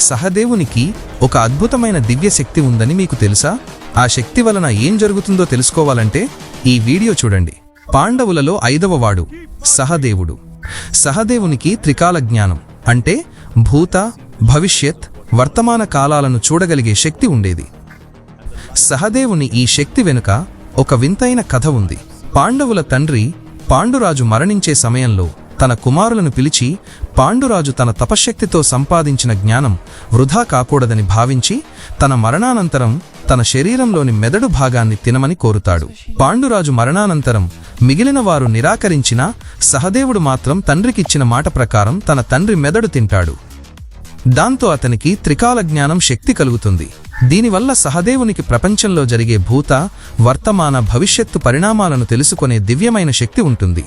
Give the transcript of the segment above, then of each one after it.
సహదేవునికి ఒక అద్భుతమైన దివ్య శక్తి ఉందని మీకు తెలుసా? ఆ శక్తి వలన ఏం జరుగుతుందో తెలుసుకోవాలంటే ఈ వీడియో చూడండి. పాండవులలో ఐదవ వాడు సహదేవుడు. సహదేవునికి త్రికాల జ్ఞానం అంటే భూత భవిష్యత్ వర్తమాన కాలాలను చూడగలిగే శక్తి ఉండేది. సహదేవుని ఈ శక్తి వెనుక ఒక వింతైన కథ ఉంది. పాండవుల తండ్రి పాండురాజు మరణించే సమయంలో తన కుమారులను పిలిచి పాండురాజు తన తపశ్శక్తితో సంపాదించిన జ్ఞానం వృధా కాకూడదని భావించి తన మరణానంతరం తన శరీరంలోని మెదడు భాగాన్ని తినమని కోరుతాడు. పాండురాజు మరణానంతరం మిగిలిన వారు నిరాకరించినా సహదేవుడు మాత్రం తండ్రికిచ్చిన మాట ప్రకారం తన తండ్రి మెదడు తింటాడు. దాంతో అతనికి త్రికాల జ్ఞానం శక్తి కలుగుతుంది. దీనివల్ల సహదేవునికి ప్రపంచంలో జరిగే భూత వర్తమాన భవిష్యత్తు పరిణామాలను తెలుసుకునే దివ్యమైన శక్తి ఉంటుంది.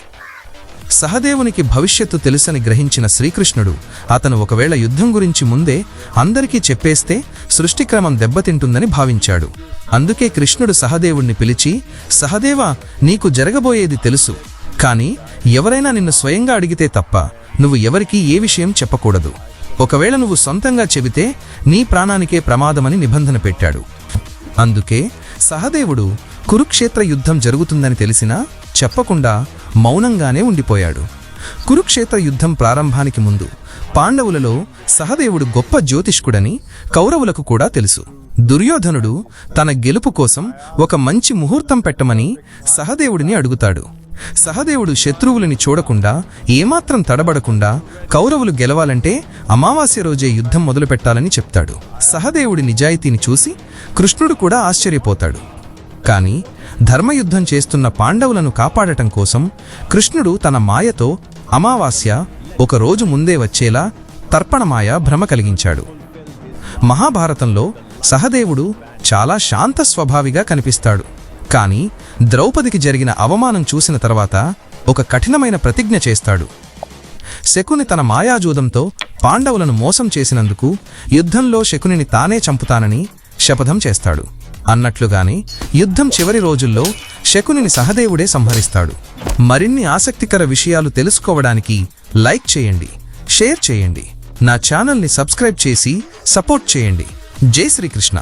సహదేవునికి భవిష్యత్తు తెలుసని గ్రహించిన శ్రీకృష్ణుడు అతను ఒకవేళ యుద్ధం గురించి ముందే అందరికీ చెప్పేస్తే సృష్టిక్రమం దెబ్బతింటుందని భావించాడు. అందుకే కృష్ణుడు సహదేవుణ్ణి పిలిచి సహదేవా నీకు జరగబోయేది తెలుసు. కాని ఎవరైనా నిన్ను స్వయంగా అడిగితే తప్ప నువ్వు ఎవరికీ ఏ విషయం చెప్పకూడదు. ఒకవేళ నువ్వు సొంతంగా చెబితే నీ ప్రాణానికే ప్రమాదమని నిబంధన పెట్టాడు. అందుకే సహదేవుడు కురుక్షేత్ర యుద్ధం జరుగుతుందని తెలిసినా చెప్పకుండా మౌనంగానే ఉండిపోయాడు. కురుక్షేత్ర యుద్ధం ప్రారంభానికి ముందు పాండవులలో సహదేవుడు గొప్ప జ్యోతిష్కుడని కౌరవులకు కూడా తెలుసు. దుర్యోధనుడు తన గెలుపు కోసం ఒక మంచి ముహూర్తం పెట్టమని సహదేవుడిని అడుగుతాడు. సహదేవుడు శత్రువులని చూడకుండా ఏమాత్రం తడబడకుండా కౌరవులు గెలవాలంటే అమావాస్య రోజే యుద్ధం మొదలుపెట్టాలని చెప్తాడు. సహదేవుడి నిజాయితీని చూసి కృష్ణుడు కూడా ఆశ్చర్యపోతాడు. కానీ ధర్మయుద్ధం చేస్తున్న పాండవులను కాపాడటం కోసం కృష్ణుడు తన మాయతో అమావాస్య ఒక రోజు ముందే వచ్చేలా తర్పణమాయ భ్రమ కలిగించాడు. మహాభారతంలో సహదేవుడు చాలా శాంత స్వభావిగా కనిపిస్తాడు. కానీ ద్రౌపదికి జరిగిన అవమానం చూసిన తర్వాత ఒక కఠినమైన ప్రతిజ్ఞ చేస్తాడు. శకుని తన మాయాజూదంతో పాండవులను మోసం చేసినందుకు యుద్ధంలో శకునిని తానే చంపుతానని శపథం చేస్తాడు. అన్నట్లుగానే యుద్ధం చివరి రోజుల్లో శకునిని సహదేవుడే సంహరిస్తాడు. మరిన్ని ఆసక్తికర విషయాలు తెలుసుకోవడానికి లైక్ చేయండి షేర్ చేయండి. నా ఛానల్ని సబ్స్క్రైబ్ చేసి సపోర్ట్ చేయండి. జై శ్రీకృష్ణ.